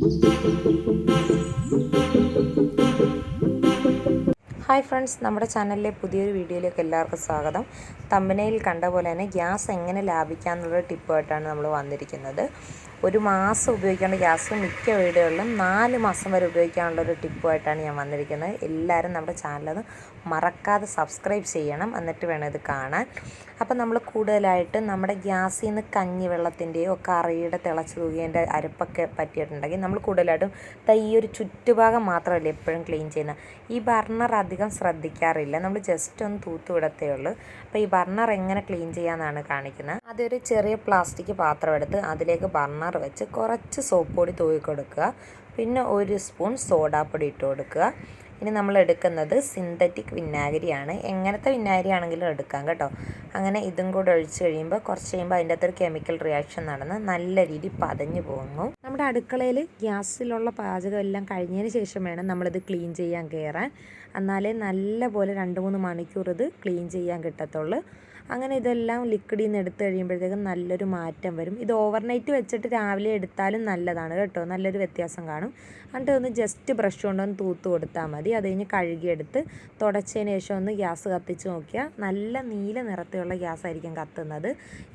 Música hi friends നമ്മുടെ ചാനലിലെ പുതിയൊരു വീഡിയോയിലേക്ക് എല്ലാവർക്കും സ്വാഗതം. തമ്പനയിൽ കണ്ട പോലെ തന്നെ ഗ്യാസ് എങ്ങനെ ലാഭിക്കാം എന്നുള്ള ടിപ്പുമായിട്ടാണ് നമ്മൾ വന്നിരിക്കുന്നത്. ഒരു മാസം ഉപയോഗിക്കേണ്ട ഗ്യാസ് മിക്ക വീടുകളിലും നാല് മാസം വരെ ഉപയോഗിക്കാനുള്ള ഒരു ഞാൻ വന്നിരിക്കുന്നത്. എല്ലാവരും നമ്മുടെ ചാനലത് മറക്കാതെ സബ്സ്ക്രൈബ് ചെയ്യണം എന്നിട്ട് വേണം ഇത് കാണാൻ. അപ്പം നമ്മൾ കൂടുതലായിട്ട് നമ്മുടെ ഗ്യാസിൽ നിന്ന് കഞ്ഞി വെള്ളത്തിന്റെയോ കറിയുടെ തിളച്ച് തൂകിയതിന്റെ അരപ്പൊക്കെ പറ്റിയിട്ടുണ്ടെങ്കിൽ നമ്മൾ കൂടുതലായിട്ടും ഈ ഒരു ചുറ്റുഭാഗം മാത്രമല്ല എപ്പോഴും ക്ലീൻ ചെയ്യുന്നത്. ഈ ബർണർ അധികം ശ്രദ്ധിക്കാറില്ല. നമ്മൾ ജസ്റ്റ് ഒന്ന് തൂത്ത് വിടത്തേ ഉള്ളൂ. അപ്പോൾ ഈ ബർണർ എങ്ങനെ ക്ലീൻ ചെയ്യാമെന്നാണ് കാണിക്കുന്നത്. അതൊരു ചെറിയ പ്ലാസ്റ്റിക് പാത്രം എടുത്ത് അതിലേക്ക് ബർണർ വെച്ച് കുറച്ച് സോപ്പ് പൊടി തൂക്കി കൊടുക്കുക. പിന്നെ ഒരു സ്പൂൺ സോഡാപ്പൊടി ഇട്ട് കൊടുക്കുക. ഇനി നമ്മൾ എടുക്കുന്നത് സിന്തറ്റിക് വിനാഗിരിയാണ്. എങ്ങനത്തെ വിനാഗിരി ആണെങ്കിലും എടുക്കാം കേട്ടോ. അങ്ങനെ ഇതും കൂടെ ഒഴിച്ച് കഴിയുമ്പോൾ കുറച്ച് കഴിയുമ്പോൾ അതിന്റെ അകത്തൊരു കെമിക്കൽ റിയാക്ഷൻ നടന്ന് നല്ല രീതി പതഞ്ഞു പോകുന്നു. നമ്മുടെ അടുക്കളയിൽ ഗ്യാസിലുള്ള പാചകം എല്ലാം കഴിഞ്ഞതിന് ശേഷം വേണം നമ്മളിത് ക്ലീൻ ചെയ്യാൻ കയറാൻ. എന്നാലേ നല്ല പോലെ രണ്ട് മൂന്ന് മണിക്കൂർ ഇത് ക്ലീൻ ചെയ്യാൻ കിട്ടത്തുള്ളൂ. അങ്ങനെ ഇതെല്ലാം ലിക്വിഡിൽ നിന്ന് എടുത്ത് കഴിയുമ്പോഴത്തേക്കും നല്ലൊരു മാറ്റം വരും. ഇത് ഓവർനൈറ്റ് വെച്ചിട്ട് രാവിലെ എടുത്താലും നല്ലതാണ് കേട്ടോ. നല്ലൊരു വ്യത്യാസം കാണും. എന്നിട്ട് ഒന്ന് ജസ്റ്റ് ബ്രഷ് കൊണ്ടൊന്ന് തൂത്ത് കൊടുത്താൽ മതി. അത് കഴിഞ്ഞ് കഴുകിയെടുത്ത് തുടച്ചതിന് ശേഷം ഒന്ന് ഗ്യാസ് കത്തിച്ച് നോക്കിയാൽ നല്ല നീല നിറത്തിലുള്ള ഗ്യാസ് ആയിരിക്കും കത്തുന്നത്.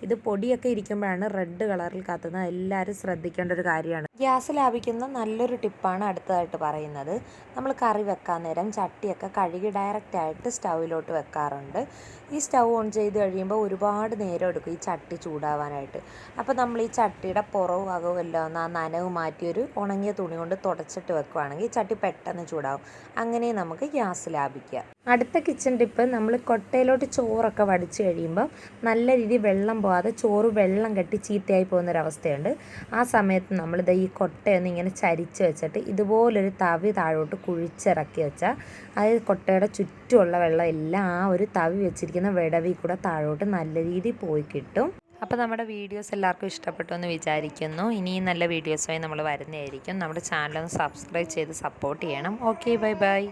ഇത് പൊടിയൊക്കെ ഇരിക്കുമ്പോഴാണ് റെഡ് കളറിൽ കത്തുന്നത്. എല്ലാവരും ശ്രദ്ധിക്കേണ്ട ഒരു കാര്യമാണ്. ഗ്യാസ് ലാഭിക്കുന്ന നല്ലൊരു ടിപ്പാണ് അടുത്തതായിട്ട് പറയുന്നത്. നമ്മൾ കറി വെക്കാൻ നേരം ചട്ടിയൊക്കെ കഴുകി ഡയറക്റ്റായിട്ട് സ്റ്റൗവിലോട്ട് വെക്കാറുണ്ട്. ഈ സ്റ്റൗ ഓൺ ചെയ്ത് കഴിയുമ്പോൾ ഒരുപാട് നേരം എടുക്കും ഈ ചട്ടി ചൂടാവാനായിട്ട്. അപ്പോൾ നമ്മൾ ഈ ചട്ടിയുടെ പുറവും അകവും എല്ലാം ഒന്ന് ആ നനവ് മാറ്റി ഒരു ഉണങ്ങിയ തുണി കൊണ്ട് തുടച്ചിട്ട് വെക്കുകയാണെങ്കിൽ ചട്ടി പെട്ടെന്ന് ചൂടാവും. അങ്ങനെ നമുക്ക് ഗ്യാസ് ലാഭിക്കാം. അടുത്ത കിച്ചൺ ടിപ്പ് നമ്മൾ കൊട്ടയിലോട്ട് ചോറൊക്കെ വടിച്ചു കഴിയുമ്പോൾ നല്ല രീതിയിൽ വെള്ളം പോകാതെ ചോറ് വെള്ളം കെട്ടി ചീത്തയായി പോകുന്നൊരവസ്ഥയുണ്ട്. ആ സമയത്ത് നമ്മൾ ഇത് ഈ കൊട്ടയൊന്ന് ഇങ്ങനെ ചരിച്ച് വെച്ചിട്ട് ഇതുപോലൊരു തവി താഴോട്ട് കുഴിച്ചിറക്കി വെച്ചാൽ അത് കൊട്ടയുടെ ചുറ്റുമുള്ള വെള്ളം എല്ലാം ആ ഒരു തവി വെച്ചിരിക്കുന്ന വിടവിൽ കൂടെ താഴോട്ട് നല്ല രീതിയിൽ പോയി കിട്ടും. അപ്പോൾ നമ്മുടെ വീഡിയോസ് എല്ലാവർക്കും ഇഷ്ടപ്പെട്ടു എന്ന് വിചാരിക്കുന്നു. ഇനിയും നല്ല വീഡിയോസുമായി നമ്മൾ വരുന്നതായിരിക്കും. നമ്മുടെ ചാനലൊന്ന് സബ്സ്ക്രൈബ് ചെയ്ത് സപ്പോർട്ട് ചെയ്യണം. Okay bye bye